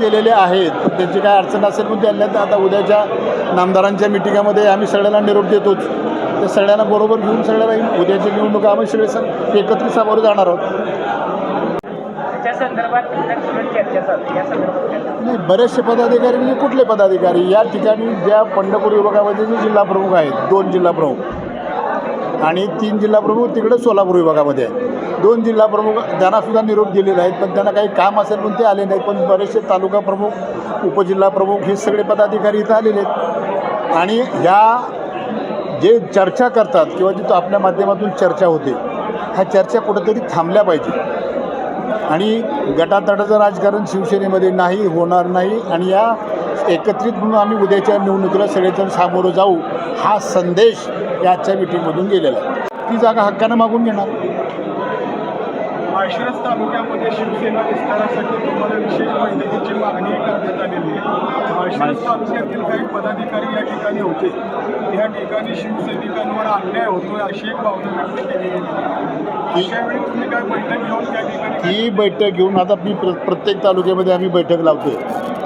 गेलेले आहेत. पण त्यांची काय अडचण असेल पण त्यांना तर आता उद्याच्या नामदारांच्या मिटिंगामध्ये आम्ही सगळ्यांना निरोप देतोच. त्या सगळ्यांना बरोबर घेऊन सगळ्यांना उद्याची निवडणूक आम्ही सगळे सग एकत्रित सामोरे जाणार आहोत? नाही बरेचसे पदाधिकारी म्हणजे कुठले पदाधिकारी? या ठिकाणी ज्या पंढरपूर विभागामध्ये जे जिल्हा प्रमुख आहेत दोन जिल्हा प्रमुख. आणि तीन जिल्हा प्रमुख तिकडे सोलापूर विभागामध्ये आहेत. दोन जिल्हा प्रमुख त्यांना सुद्धा निरोप दिलेले आहेत पण त्यांना काही काम असेल पण ते आले नाही पण बरेचसे तालुका प्रमुख उपजिल्हा प्रमुख हे सगळे पदाधिकारी इथं आलेले आहेत. आणि ह्या जे चर्चा करतात किंवा जिथं आपल्या माध्यमातून चर्चा होते ह्या चर्चा कुठंतरी थांबल्या पाहिजे. आणि गटातटाचं राजकारण शिवसेनेमध्ये नाही होणार नाही आणि या एकत्रित म्हणून आम्ही उद्याच्या निवडणुकीला सगळेजण सामोरं जाऊ हा संदेश या आजच्या मिटिंगमधून गेलेला आहे. ती जागा हक्कानं मागून घेणार. माळशिरस तालुक्यामध्ये शिवसेना विस्तारासाठी तुम्हाला विशेष बैठकीची मागणी करण्यात आलेली आहे. माळशिरस तालुक्यातील काही पदाधिकारी या ठिकाणी होते. त्या ठिकाणी शिवसैनिकांवर अन्याय होतोय अशी एक भावना व्यक्त केली गेली. वेळी तुम्ही काय बैठक घेऊन त्या ठिकाणी ही बैठक घेऊन आता मी प्र प्रत्येक तालुक्यामध्ये आम्ही बैठक लावतो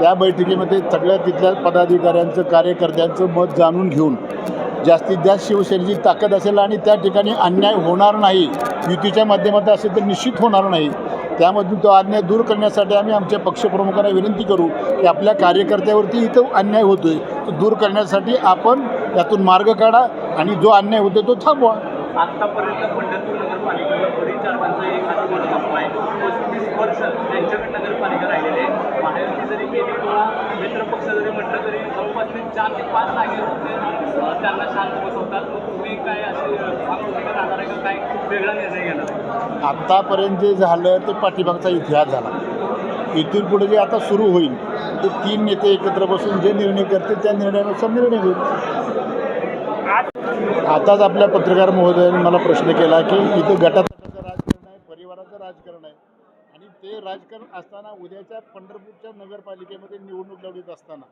त्या बैठकीमध्ये सगळ्या तिथल्या पदाधिकाऱ्यांचं कार्यकर्त्यांचं मत जाणून घेऊन जास्तीत जास्त शिवसेनेची ताकद असेल आणि त्या ठिकाणी अन्याय होणार नाही युतीच्या माध्यमातून असेल तर निश्चित होणार नाही. त्यामधून तो अन्याय दूर करण्यासाठी आम्ही आमच्या पक्षप्रमुखांना विनंती करू की आपल्या कार्यकर्त्यावरती इथं अन्याय होतोय तो दूर करण्यासाठी आपण यातून मार्ग काढा आणि जो अन्याय होतोय तो थांबवा. आतापर्यंत पंढरपूर नगरपालिकेला पस्तीस वर्ष त्यांच्याकडे नगरपालिका राहिलेले महायुती जरी केली किंवा मित्रपक्ष जरी म्हटलं तरी जवळपास ते चार ते पाच होते त्यांना शांत बसवतात. मग तुम्ही काय असे भूमिका राहणार आहे का? काय वेगळा निर्णय घेणार? आहे आत्तापर्यंत जे झालं ते पाठीमागचा इतिहास झाला. इथून पुढे जे आता सुरू होईल ते तीन नेते एकत्र बसून जे निर्णय करतील त्या निर्णयानुसार निर्णय होईल. आताच आपल्या पत्रकार महोदयाने मला प्रश्न केला की इथं गटातटाचं राजकारण आहे परिवाराचं राजकारण आहे. आणि ते राजकारण असताना उद्याच्या पंढरपूरच्या नगरपालिकेमध्ये निवडणूक लढवीत असताना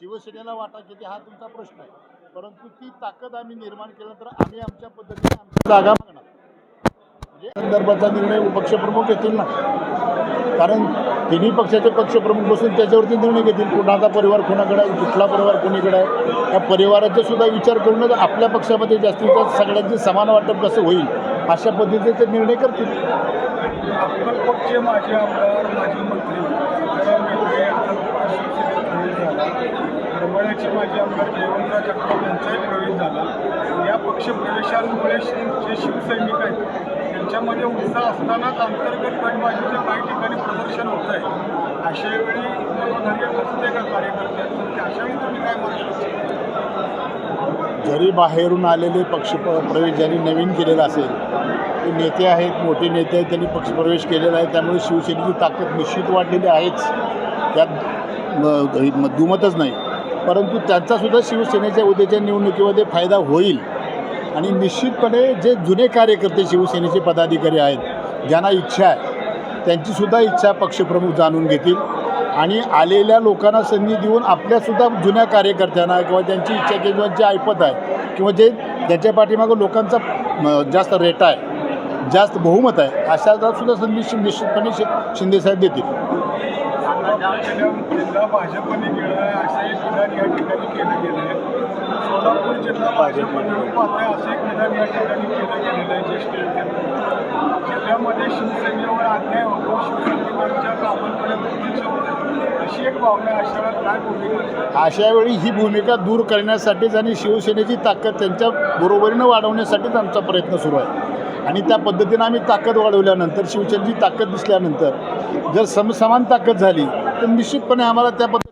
शिवसेनेला वाटा किती हा तुमचा प्रश्न आहे. परंतु ती ताकद आम्ही निर्माण केल्यानंतर आम्ही आमच्या पद्धतीने आमच्या जागा मागणार. म्हणजे संदर्भाचा निर्णय पक्षप्रमुख घेतील ना? कारण तिन्ही पक्षाचे पक्षप्रमुख बसून त्याच्यावरती निर्णय घेतील. कुणाचा परिवार कुणाकडे आहे कुठला परिवार कोणीकडे आहे. या परिवाराचा सुद्धा विचार करूनच आपल्या पक्षामध्ये जास्तीत जास्त सगळ्यांचे समान वाटप कसं होईल अशा पद्धतीचे निर्णय करतील. अक्कलकोटचे माजी आमदार माजी मंत्री तुकाराम करमाळ्याचे माजी आमदार जयवंतराव जगताप यांचाही प्रवेश झाला. या पक्षप्रवेशांमुळे शि- जे शिवसैनिक आहेत त्यांच्यामध्ये उत्साह असतानाच अंतर्गत गटबाजीचे काही ठिकाणी प्रदर्शन होत आहे अशा वेळी मनोधैर्य नसते का कार्यकर्त्यांचं अशावेळी अशा तुम्ही काय मार्गदर्शन जरी बाहेरून आलेले पक्ष प्रवेश ज्यांनी नवीन केलेला असेल ते नेते आहेत मोठे नेते आहेत त्यांनी पक्षप्रवेश केलेला आहे त्यामुळे शिवसेनेची ताकद निश्चित वाढलेली आहेच. त्यात दुमतच नाही. परंतु त्यांचासुद्धा शिवसेनेच्या उद्याच्या निवडणुकीमध्ये फायदा होईल. आणि निश्चितपणे जे जुने कार्यकर्ते शिवसेनेचे पदाधिकारी आहेत ज्यांना इच्छा आहे त्यांचीसुद्धा इच्छा पक्षप्रमुख जाणून घेतील. आणि आलेल्या लोकांना संधी देऊन आपल्यासुद्धा जुन्या कार्यकर्त्यांना किंवा त्यांची इच्छा किंवा जे ऐपत आहे किंवा जे ज्याच्या पाठीमागं लोकांचा जास्त रेट आहे जास्त बहुमत आहे अशा सुद्धा संधी शि- निश्चितपणे शि शिंदेसाहेब देतील सोलापूर जिल्ह्यात जिल्हा भाजपने गेला आहे असं एक विधान या ठिकाणी केलं गेलं आहे सोलापूर जिल्हा भाजप निवडून पाहताय असं एक विधान या ठिकाणी केलं गेलेलं आहे ज्येष्ठ नेत्यांकडून जिल्ह्यामध्ये शिवसेनेवर अन्याय होतो शिवसैनिकांच्या कामांकडे दुर्लक्ष होतं. अशी एक भावना. अशा काय भूमिका अशा वेळी ही भूमिका दूर करण्यासाठीच आणि शिवसेनेची ताकद त्यांच्या बरोबरीनं वाढवण्यासाठीच आमचा प्रयत्न सुरू आहे. आणि त्या पद्धतीनं आम्ही ताकद वाढवल्यानंतर शिवसेनेची ताकद दिसल्यानंतर जर समसमान ताकद झाली तर निश्चितपणे आम्हाला त्या पद्धतीनं